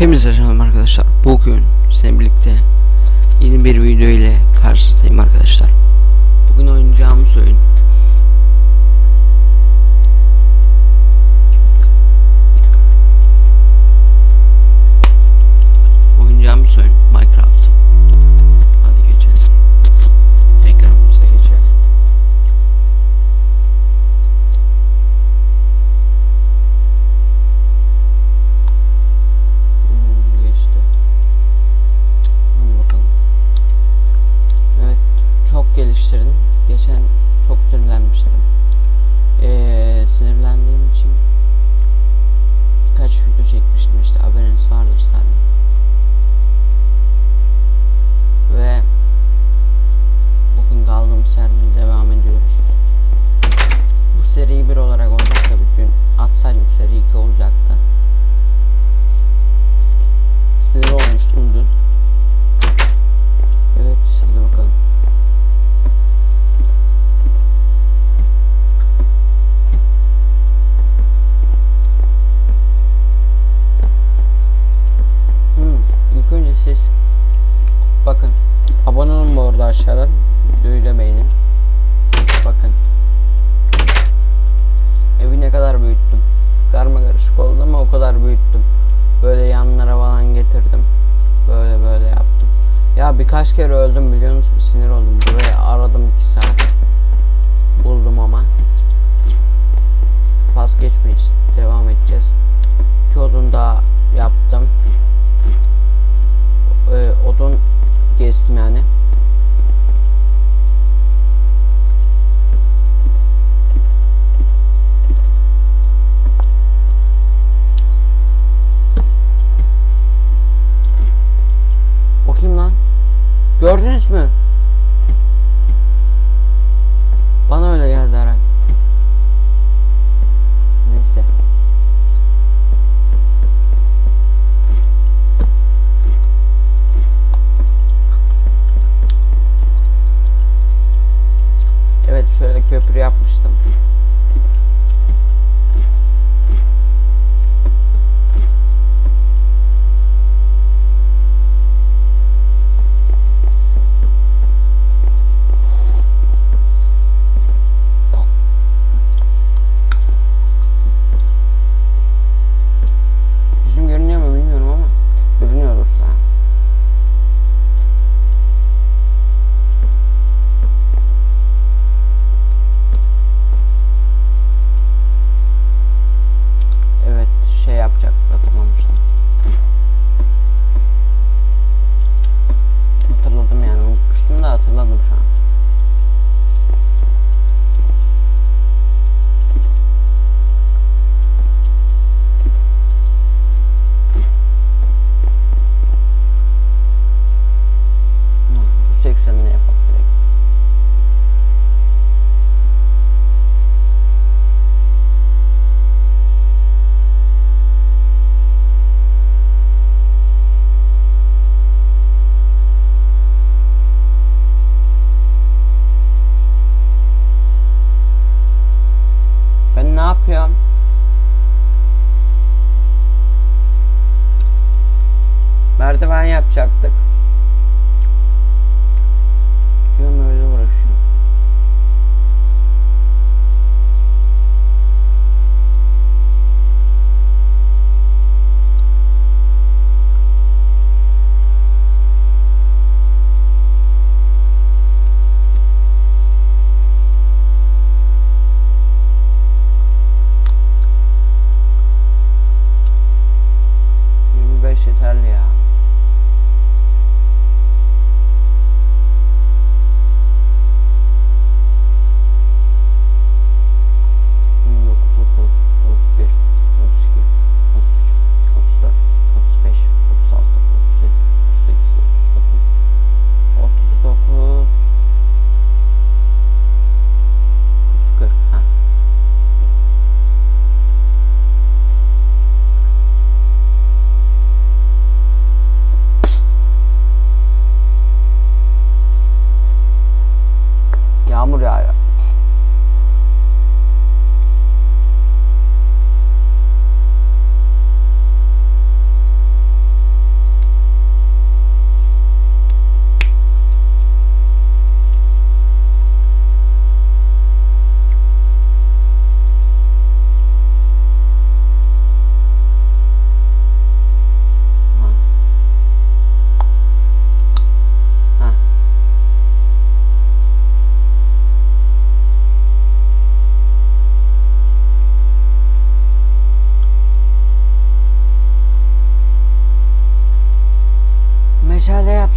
Hepinize selam arkadaşlar. Bugün sizinle birlikte yeni bir video ile karşınızdayım arkadaşlar. Bugün oynayacağımız oyun arkadaşlar videoyu beğenin. Bakın. Evi ne kadar büyüttüm. Karma karışık oldu ama o kadar büyüttüm. Böyle yanlara falan getirdim. Böyle böyle yaptım. Ya birkaç kere öldüm biliyor musunuz? Gördünüz mü?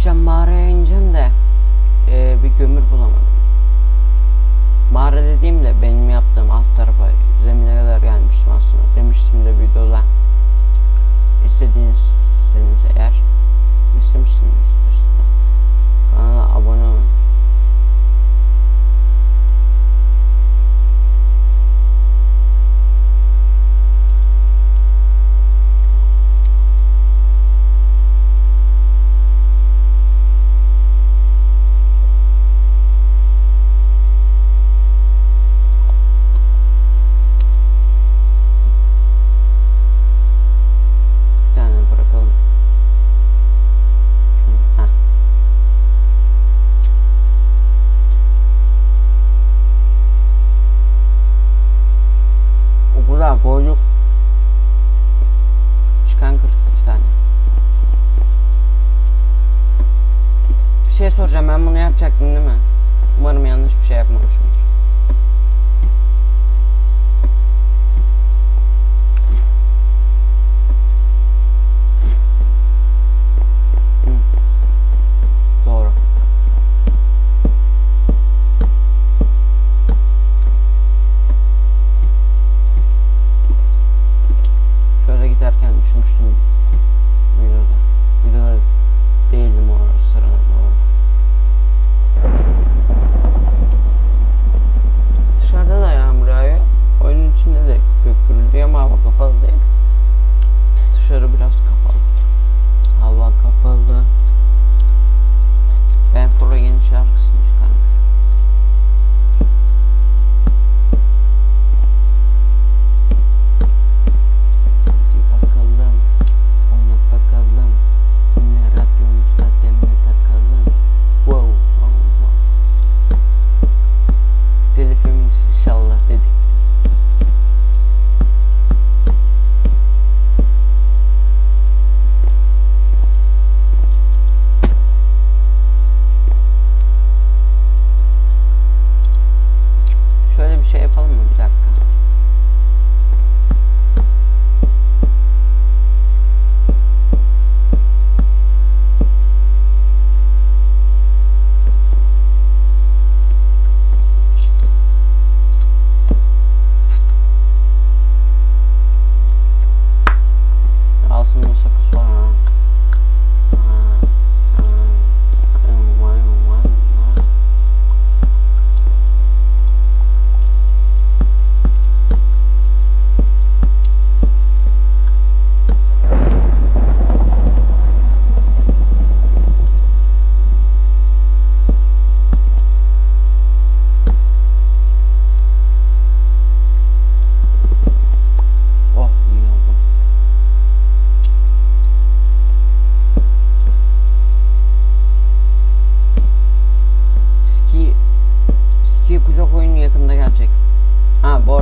gideceğim mağaraya ineceğim de.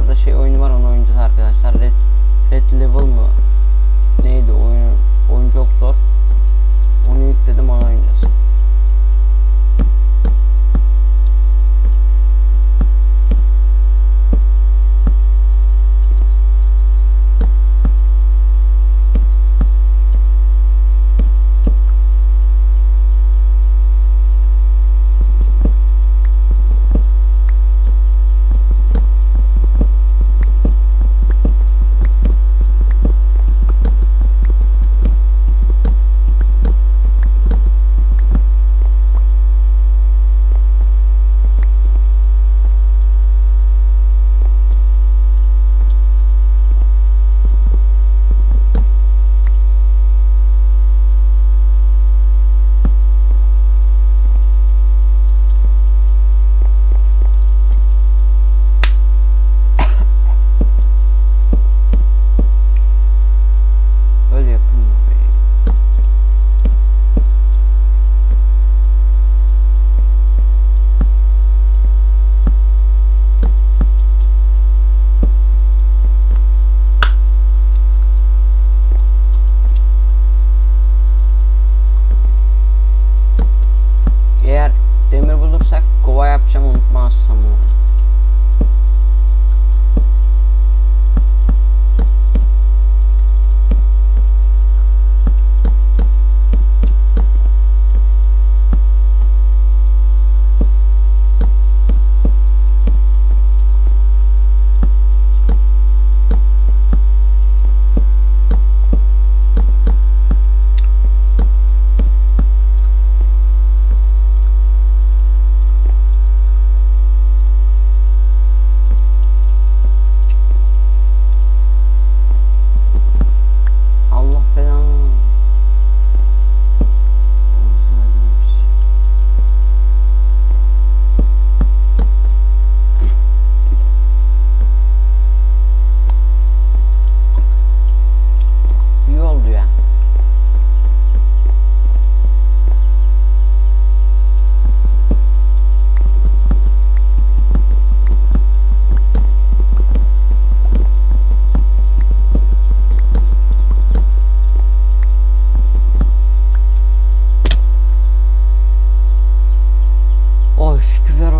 orada şey oyunu var onu oynayacağız arkadaşlar. Red, Red Level mı? şükürler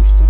olmuştu.